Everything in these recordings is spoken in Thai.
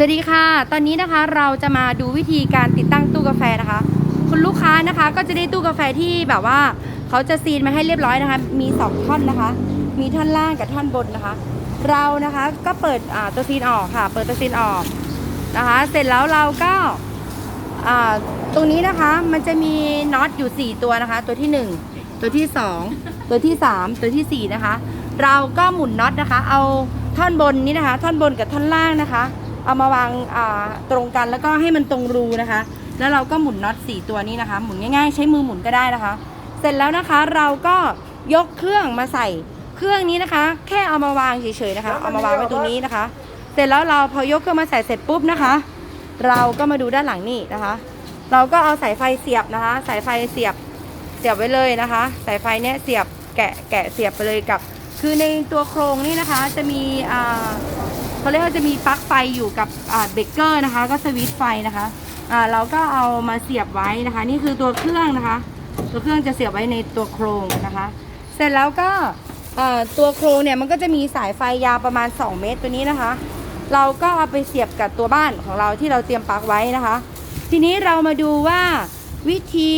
สวัสดีค่ะ ตอนนี้นะคะเราจะมาดูวิธีการติดตั้งตู้กาแฟนะคะ คุณลูกค้านะคะก็จะได้ตู้กาแฟที่แบบว่า เขาจะซีนมาให้เรียบร้อยนะคะ มีสองท่อนนะคะ มีท่อนล่างกับท่อนบนนะคะ เรานะคะก็เปิดอ่าตัวซีนออกค่ะ เปิดตัวซีนออกนะคะ เสร็จแล้วเราก็อ่าตรงนี้นะคะมันจะมีน็อตอยู่ 4 ตัวนะคะ ตัวที่ 1 ตัวที่ 2 ตัวที่ 3 ตัวทีสี่ 4 นะคะ เราก็หมุนน็อตนะคะ เอาท่อนบนนี้นะคะ ท่อนบนกับท่อนล่างนะคะ เอามาวางาตรงกันแล้วก็ให้มันตรงรูนะคะ แล้วเราก็หมุนน็อต4ตัวนี้นะคะ หมุนง่ายๆ ใช้มือหมุนก็ได้นะคะ เสร็จแล้วนะคะเราก็ยกเครื่องมาใส่เครื่องนี้นะคะ แค่เอามาวางเฉยๆนะคะ เอามาวางไว้ตรงนี้นะคะ เสร็จแล้วเราพอยกเครื่องมาใส่เสร็จปุ๊บนะคะ เราก็มาดูด้านหลังนี่นะคะ เราก็เอาสายไฟเสียบนะคะ สายไฟเสียบเสียบไว้เลยนะคะ สายไฟเนี้ยเสียบแกะแกะเสียบไปเลยกับ คือในตัวโครงนี่นะคะจะมีอ่า เขาเรียกว่าจะมีปลั๊กไฟอยู่กับเบรกเกอร์นะคะ ก็สวิตไฟนะคะอ่าเราก็เอามาเสียบไว้นะคะ นี่คือตัวเครื่องนะคะ ตัวเครื่องจะเสียบไว้ในตัวโครงนะคะ เสร็จแล้วก็อ่อตัวโครงเนี่ยมันก็จะมีสายไฟยาวประมาณ 2 เมตรตัวนี้นะคะ เราก็เอาไปเสียบกับตัวบ้านของเราที่เราเตรียมปลั๊กไว้นะคะ ทีนี้เรามาดูว่าวิธี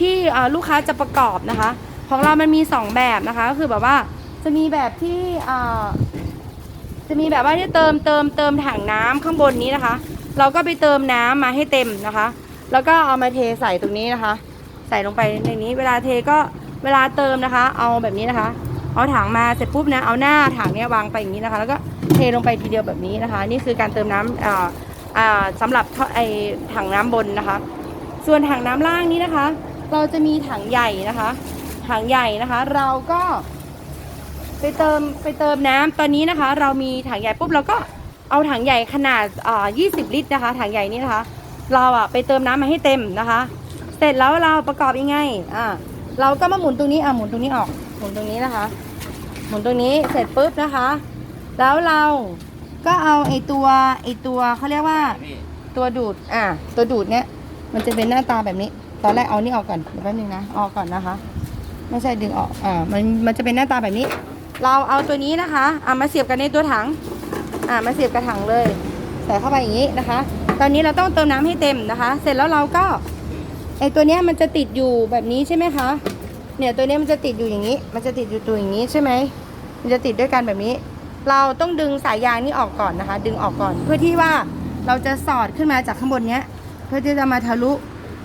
ที่ลูกค้าจะประกอบนะคะ ของเรามันมี 2 แบบนะคะก็คือแบบว่าจะมีแบบที่อ่อ จะมีแบบว่าที่เติมเติมเติมถังน้ำข้างบนนี้นะคะ เราก็ไปเติมน้ำมาให้เต็มนะคะ แล้วก็เอามาเทใส่ตรงนี้นะคะ ใส่ลงไปในนี้ เวลาเทก็เวลาเติมนะคะ เอาแบบนี้นะคะ เอาถังมาเสร็จปุ๊บนะเอาหน้าถังเนี้ยวางไปอย่างนี้นะคะ แล้วก็เทลงไปทีเดียวแบบนี้นะคะ นี่คือการเติมน้ำอ่าอ่าสำหรับไอถังน้ำบนนะคะ ส่วนถังน้ำล่างนี้นะคะ เราจะมีถังใหญ่นะคะ ถังใหญ่นะคะ เราก็ ไปเติมไปเติมน้ำตอนนี้นะคะ เรามีถังใหญ่ปุ๊บเราก็เอาถังใหญ่ขนาดอ่า20 ลิตรนะคะ ถังใหญ่นี้นะคะ เราอะไปเติมน้ำมาให้เต็มนะคะ เสร็จแล้วเราประกอบยังไงอ่าเราก็มาหมุนตรงนี้อะหมุนตรงนี้ออกหมุนตรงนี้นะคะ หมุนตรงนี้เสร็จปุ๊บนะคะ แล้วเราก็เอาไอตัวไอตัวเขาเรียกว่าตัวดูดอะตัวดูดเนี้ยมันจะเป็นหน้าตาแบบนี้ ตอนแรกเอานี่ออกก่อนเดี๋ยวแป๊บนึงนะออกก่อนนะคะ ไม่ใช่ดึงออกอ่ามันมันจะเป็นหน้าตาแบบนี้ เราเอาตัวนี้นะคะอ่ามาเสียบกันในตัวถังอ่ามาเสียบกระถังเลย ใส่เข้าไปอย่างนี้นะคะ ตอนนี้เราต้องเติมน้ำให้เต็มนะคะ เสร็จแล้วเราก็ไอตัวเนี้ยมันจะติดอยู่แบบนี้ใช่ไหมคะ เนี่ยตัวเนี้ยมันจะติดอยู่อย่างนี้ มันจะติดอยู่ตัวอย่างนี้ใช่ไหมมันจะติดด้วยกันแบบนี้ เราต้องดึงสายยางนี้ออกก่อนนะคะ ดึงออกก่อน เพื่อที่ว่าเราจะสอดขึ้นมาจากข้างบนเนี้ย เพื่อที่จะมาทะลุ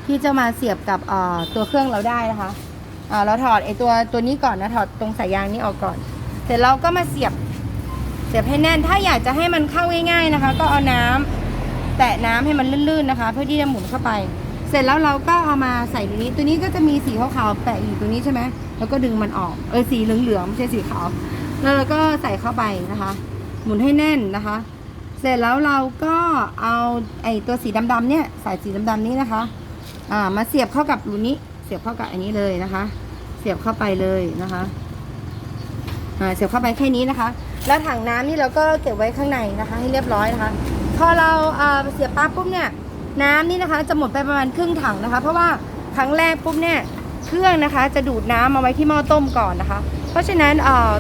ที่จะมาเสียบกับอ่อตัวเครื่องเราได้นะคะอ่าเราถอดไอตัวตัวนี้ก่อนนะถอดตรงสายยางนี้ออกก่อน เสร็จเราก็มาเสียบ เสียบให้แน่น ถ้าอยากจะให้มันเข้าง่าย ๆนะคะ ก็เอาน้ำแตะน้ำให้มันลื่นๆนะคะ เพื่อที่จะหมุนเข้าไป เสร็จแล้วเราก็เอามาใส่ตรงนี้ ตัวนี้ก็จะมีสีขาวๆแปะอยู่ตรงนี้ใช่ไหมแล้วก็ดึงมันออก เออสีเหลืองๆไม่ใช่สีขาว แล้วเราก็ใส่เข้าไปนะคะ หมุนให้แน่นนะคะ เสร็จแล้วเราก็เอาไอ้ตัวสีดำๆเนี่ยสายสีดำๆนี้นะคะ อ่ามาเสียบเข้ากับรูนี้ เสียบเข้ากับอันนี้เลยนะคะ เสียบเข้าไปเลยนะคะ อ่าเสียบเข้าไปแค่นี้นะคะ แล้วถังน้ำนี่เราก็เก็บไว้ข้างในนะคะ ให้เรียบร้อยนะคะ พอเราเสียบปั๊บปุ๊บเนี่ยน้ำนี่นะคะ จะหมดไปประมาณครึ่งถังนะคะ เพราะว่าครั้งแรกปุ๊บเนี่ยเครื่องนะคะจะดูดน้ำมาไว้ที่หม้อต้มก่อนนะคะ เพราะฉะนั้น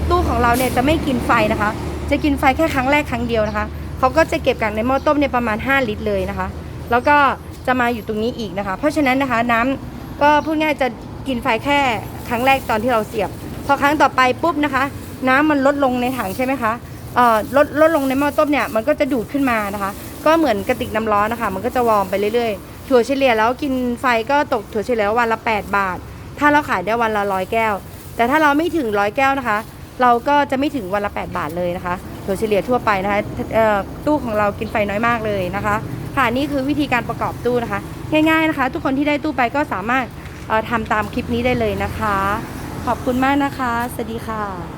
ตู้ของเราเนี่ยจะไม่กินไฟนะคะ จะกินไฟแค่ครั้งแรกครั้งเดียวนะคะเขาก็จะเก็บกักในหม้อต้มเนี่ยประมาณ 5 ลิตรเลยนะคะ แล้วก็จะมาอยู่ตรงนี้อีกนะคะ เพราะฉะนั้นนะคะน้ำก็พูดง่ายจะกินไฟแค่ครั้งแรกตอนที่เราเสียบ พอครั้งต่อไปปุ๊บนะคะ น้ำมันลดลงในถังใช่ไหมคะเอ่อลดลดลงในหม้อต้มเนี่ยมันก็จะดูดขึ้นมานะคะ ก็เหมือนกระติกน้ำร้อนนะคะ มันก็จะวอร์มไปเรื่อยๆ ถั่วเฉลี่ยแล้วกินไฟก็ตกถั่วเฉลี่ยวันละ 8 บาท ถ้าเราขายได้วันละร้อยแก้ว แต่ถ้าเราไม่ถึงร้อยแก้วนะคะ เราก็จะไม่ถึงวันละ 8 บาทเลยนะคะ ถั่วเฉลี่ยทั่วไปนะคะเอ่อตู้ของเรากินไฟน้อยมากเลยนะคะ ค่ะนี่คือวิธีการประกอบตู้นะคะ ง่ายๆนะคะ ทุกคนที่ได้ตู้ไปก็สามารถทำตามคลิปนี้ได้เลยนะคะ ขอบคุณมากนะคะ สวัสดีค่ะ